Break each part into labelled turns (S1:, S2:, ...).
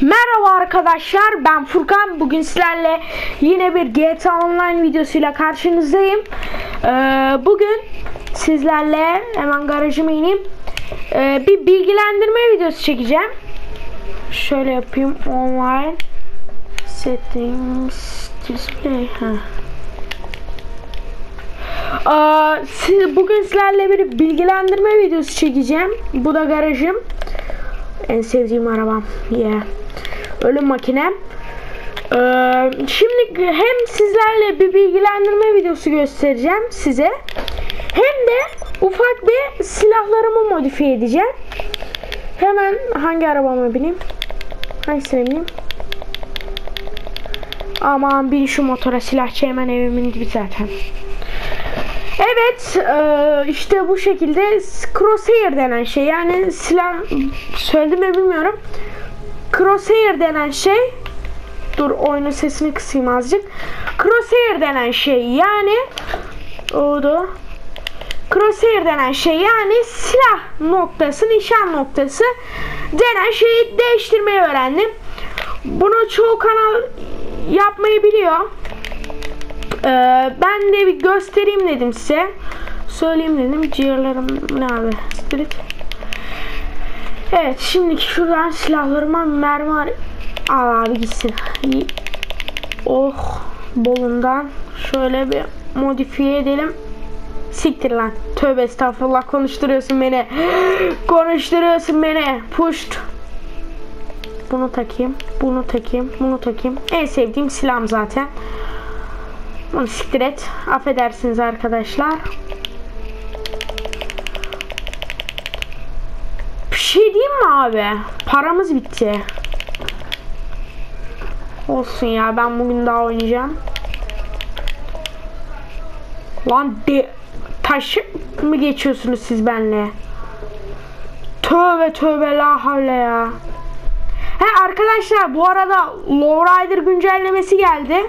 S1: Merhaba arkadaşlar ben Furkan. Bugün sizlerle yine bir GTA Online videosuyla karşınızdayım. Ee, Bugün sizlerle hemen garajıma ineyim. Ee, Bir bilgilendirme videosu çekeceğim. Şöyle yapayım online Settings Display ha. Aa, siz- bugün sizlerle bir bilgilendirme videosu çekeceğim. Bu da garajım en sevdiğim arabam. Yeah. Ölüm makinem. Ee, şimdi hem sizlerle bir bilgilendirme videosu göstereceğim size. Hem de ufak bir silahlarımı modifiye edeceğim. Hemen hangi arabama bineyim? Hangisine bineyim? Aman bin şu motora silahçı hemen evimin gibi zaten. Evet e, işte bu şekilde crosshair denen şey yani silah söyledim mi bilmiyorum. Crosshair denen şey dur oyunun sesini kısayım azıcık. Crosshair denen şey yani oldu. Crosshair denen şey yani silah noktası, nişan noktası denen şeyi değiştirmeyi öğrendim. Bunu çoğu kanal yapmayı biliyor. Ee, ben de bir göstereyim dedim size. Söyleyeyim dedim. Ciğerlerim ne abi? Spirit. Evet şimdi şuradan silahlarıma mermi Al abi gitsin. Oh bolundan şöyle bir modifiye edelim. Siktir lan. Tövbe estağfurullah konuşturuyorsun beni. konuşturuyorsun beni. Pusht. Bunu takayım. Bunu takayım. Bunu takayım. En sevdiğim silahım zaten. Bunu siktir et. Affedersiniz arkadaşlar. Bir şey diyeyim mi abi? Paramız bitti. Olsun ya ben bugün daha oynayacağım. Lan de taş mı geçiyorsunuz siz benle? Tövbe tövbe la havle ya. He arkadaşlar bu arada Lowrider güncellemesi geldi.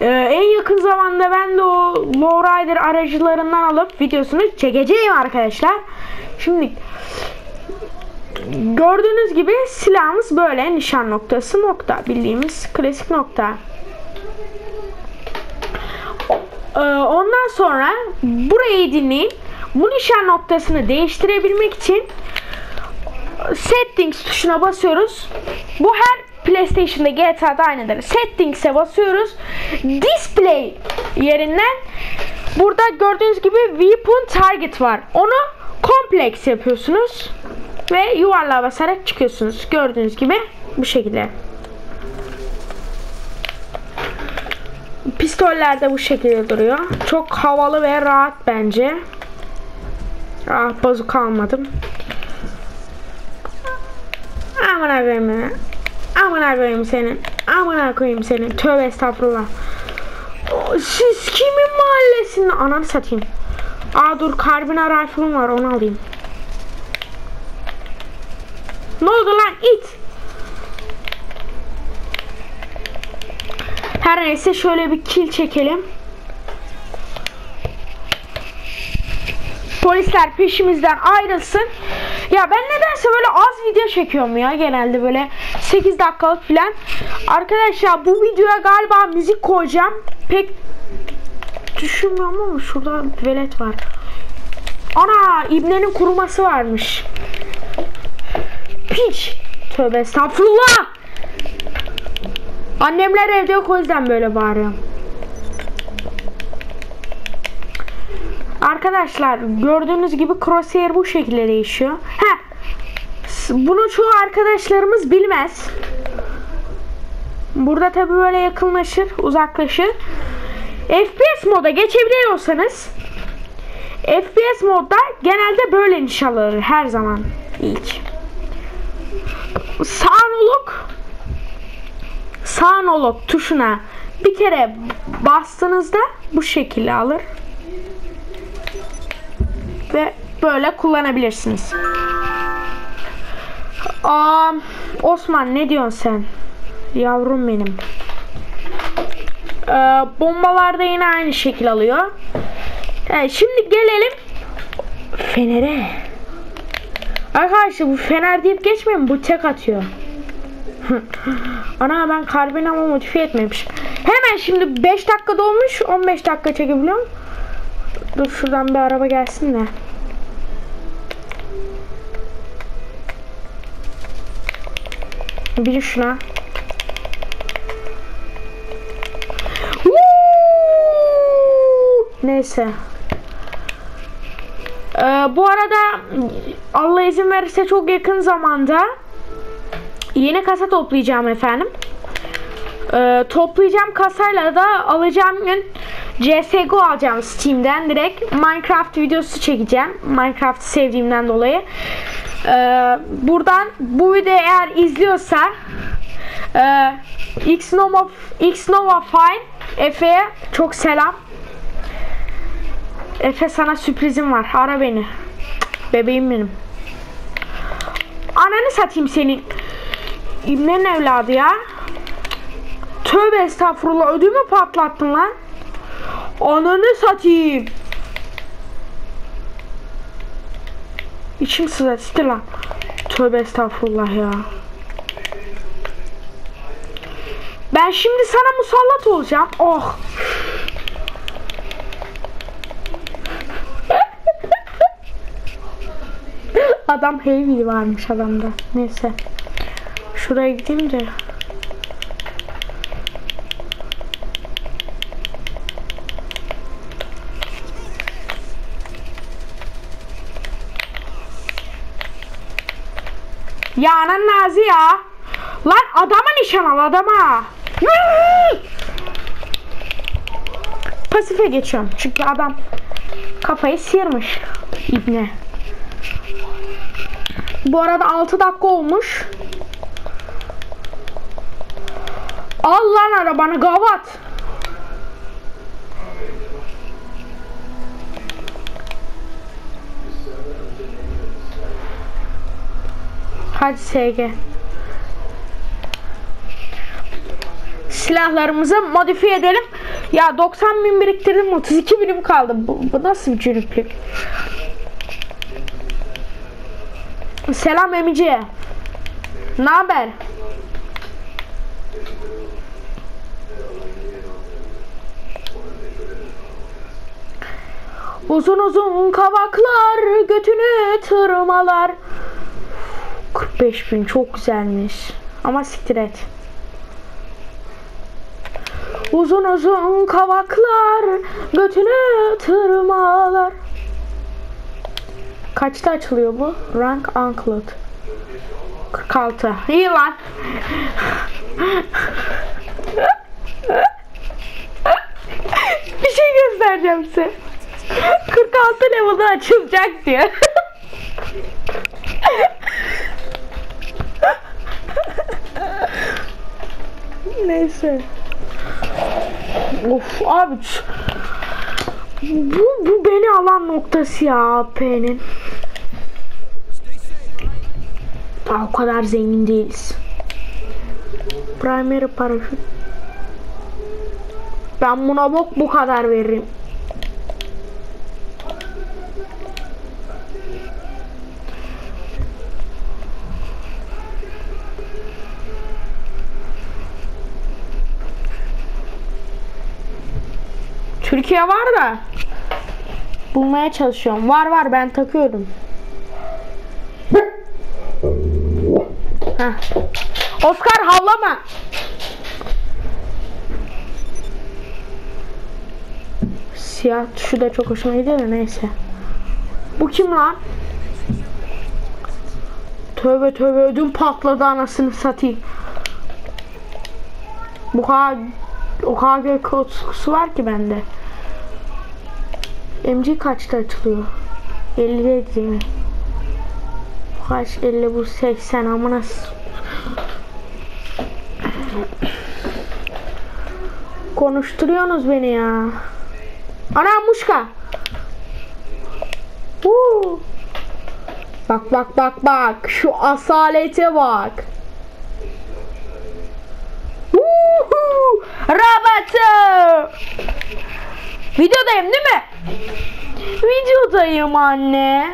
S1: Ee, en yakın zamanda ben de o Lowrider aracılarından alıp videosunu çekeceğim arkadaşlar. Şimdi gördüğünüz gibi silahımız böyle nişan noktası nokta bildiğimiz klasik nokta. Ee, ondan sonra burayı dinleyin. Bu nişan noktasını değiştirebilmek için settings tuşuna basıyoruz. Bu her PlayStation'da GTA'da aynıdır. Settings'e basıyoruz. Display yerinden burada gördüğünüz gibi weapon target var. Onu complex yapıyorsunuz ve yuvarlığa basarak çıkıyorsunuz. Gördüğünüz gibi bu şekilde. Pistoller de bu şekilde duruyor. Çok havalı ve rahat bence. Ah bazuka almadım. Koyayım ya. Amına koyayım senin. Amına koyayım senin. Tövbe estağfurullah. Siz kimin mahallesinde? Ananı satayım. Aa dur karbina rifle'ım var onu alayım. Ne oldu lan it? Her neyse şöyle bir kill çekelim. Polisler peşimizden ayrılsın. Ya ben nedense böyle az video çekiyorum ya genelde böyle 8 dakikalık filan. Arkadaşlar bu videoya galiba müzik koyacağım. Pek düşünmüyorum ama şurada velet var. Ana ibnenin kuruması varmış. Piç. Tövbe estağfurullah. Annemler evde yok o yüzden böyle bağırıyorum. Arkadaşlar gördüğünüz gibi crosshair bu şekilde değişiyor. Heh. Bunu çoğu arkadaşlarımız bilmez. Burada tabi böyle yakınlaşır, uzaklaşır. FPS moda geçebiliyorsanız FPS modda genelde böyle niş alır her zaman ilk. Sağ nolok sağ nolok tuşuna bir kere bastığınızda bu şekilde alır ve böyle kullanabilirsiniz. Aa, Osman ne diyorsun sen? Yavrum benim. Ee, bombalarda yine aynı şekil alıyor. Evet, şimdi gelelim Fener'e. Arkadaşlar bu Fener deyip geçmeyin bu tek atıyor. Ana ben karbini ama modifiye etmemişim. Hemen şimdi 5 dakika dolmuş 15 dakika çekebiliyorum. Dur şuradan bir araba gelsin de. Bir şuna. Neyse. Ee, bu arada Allah izin verirse çok yakın zamanda yeni kasa toplayacağım efendim. Ee, toplayacağım kasayla da alacağım gün CSGO alacağım Steam'den direkt Minecraft videosu çekeceğim. Minecraft sevdiğimden dolayı. Ee, buradan bu videoyu eğer izliyorsa e, Xnova Xnova Fine Efe'ye çok selam. Efe sana sürprizim var. Ara beni. Bebeğim benim. Ananı satayım senin. İbnenin evladı ya. Tövbe estağfurullah ödümü patlattın lan. Ananı satayım. İçim sızar sitir lan. Tövbe estağfurullah ya. Ben şimdi sana musallat olacağım. Oh. Adam heavy varmış adamda. Neyse. Şuraya gideyim de. Ya anan nazi ya. Lan adama nişan al adama. Pasife geçiyorum. Çünkü adam kafayı sıyırmış. İbne. Bu arada 6 dakika olmuş. Al lan arabanı gavat. Hadi SG. Silahlarımızı modifiye edelim. Ya 90 bin biriktirdim 32 binim kaldı. Bu, bu nasıl bir cürüplük? Selam Emici. Ne haber? Uzun uzun kavaklar götünü tırmalar. 45 bin çok güzelmiş. Ama siktir et. Uzun uzun kavaklar götünü tırmalar. Kaçta açılıyor bu? Rank Uncled. 46. İyi lan. Bir şey göstereceğim size. 46 level'da açılacak diyor. Neyse. Of abi. Bu, bu beni alan noktası ya AP'nin. O kadar zengin değiliz. Primary paraşüt. Ben buna bok bu kadar veririm. Türkiye var da bulmaya çalışıyorum. Var var ben takıyorum. Heh. Oscar havlama. Siyah tuşu da çok hoşuma gidiyor neyse. Bu kim lan? Tövbe tövbe ödüm patladı anasını satayım. Bu kadar o kadar korkusu var ki bende. MC kaçta açılıyor? 50 değil mi? Kaç 50 bu 80 amına Konuşturuyorsunuz beni ya. Ana muşka. Huu. Bak bak bak bak. Şu asalete bak. Rabatı. Videodayım değil mi? Videodayım anne.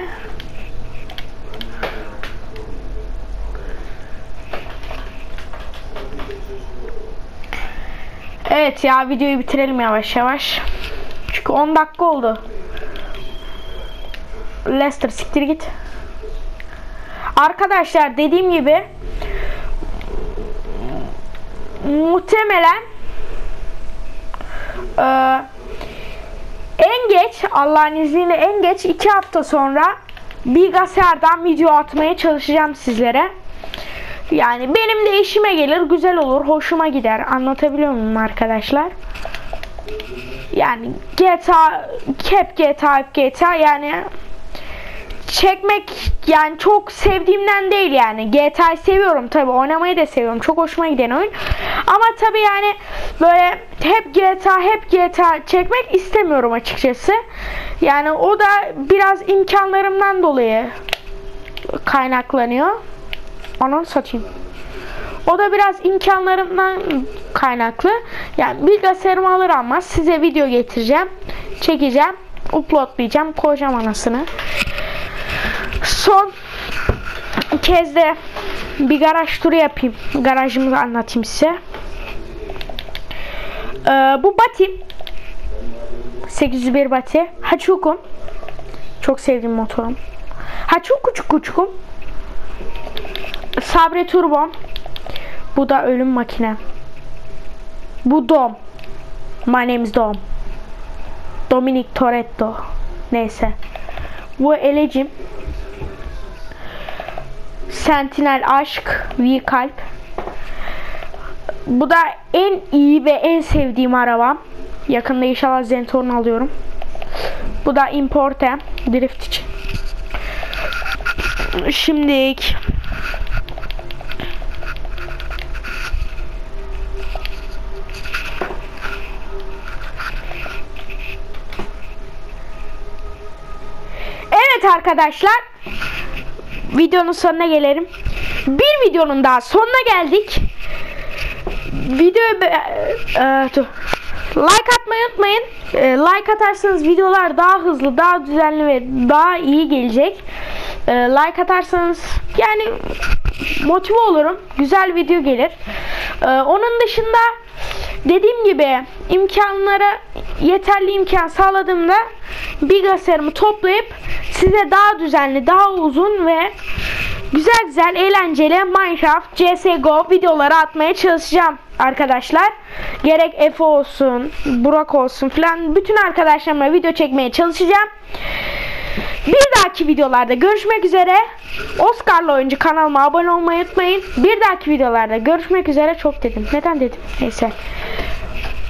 S1: Evet ya videoyu bitirelim yavaş yavaş. Çünkü 10 dakika oldu. Lester siktir git. Arkadaşlar dediğim gibi muhtemelen e, en geç Allah'ın izniyle en geç 2 hafta sonra bilgisayardan video atmaya çalışacağım sizlere. Yani benim de işime gelir, güzel olur, hoşuma gider. Anlatabiliyor muyum arkadaşlar? Yani GTA, hep GTA, hep GTA yani çekmek yani çok sevdiğimden değil yani. GTA'yı seviyorum tabi oynamayı da seviyorum. Çok hoşuma giden oyun. Ama tabi yani böyle hep GTA hep GTA çekmek istemiyorum açıkçası. Yani o da biraz imkanlarımdan dolayı kaynaklanıyor. Ananı satayım. O da biraz imkanlarımdan kaynaklı. Yani bilgisayarımı alır almaz size video getireceğim. Çekeceğim. Uploadlayacağım. Koyacağım anasını. Son kez de bir garaj turu yapayım. Garajımı anlatayım size. Ee, bu Bati 801 Bati Hachukum çok sevdiğim motorum. Hachuku çukuçukum Sabre Turbo bu da ölüm makine. Bu Dom. My name is Dom. Dominic Toretto. Neyse. Bu elecim. Sentinel Aşk V Kalp. Bu da en iyi ve en sevdiğim arabam. Yakında inşallah Zentorn alıyorum. Bu da Importe drift için. Şimdilik Evet arkadaşlar videonun sonuna gelelim. Bir videonun daha sonuna geldik. Videoyu e, e, like atmayı unutmayın. E, like atarsanız videolar daha hızlı, daha düzenli ve daha iyi gelecek. E, like atarsanız yani motive olurum. Güzel video gelir. E, onun dışında dediğim gibi imkanlara yeterli imkan sağladığımda bilgisayarımı toplayıp size daha düzenli, daha uzun ve güzel güzel eğlenceli Minecraft, CSGO videoları atmaya çalışacağım arkadaşlar. Gerek Efe olsun, Burak olsun filan bütün arkadaşlarımla video çekmeye çalışacağım. Bir dahaki videolarda görüşmek üzere. Oscar'lı oyuncu kanalıma abone olmayı unutmayın. Bir dahaki videolarda görüşmek üzere. Çok dedim. Neden dedim? Neyse.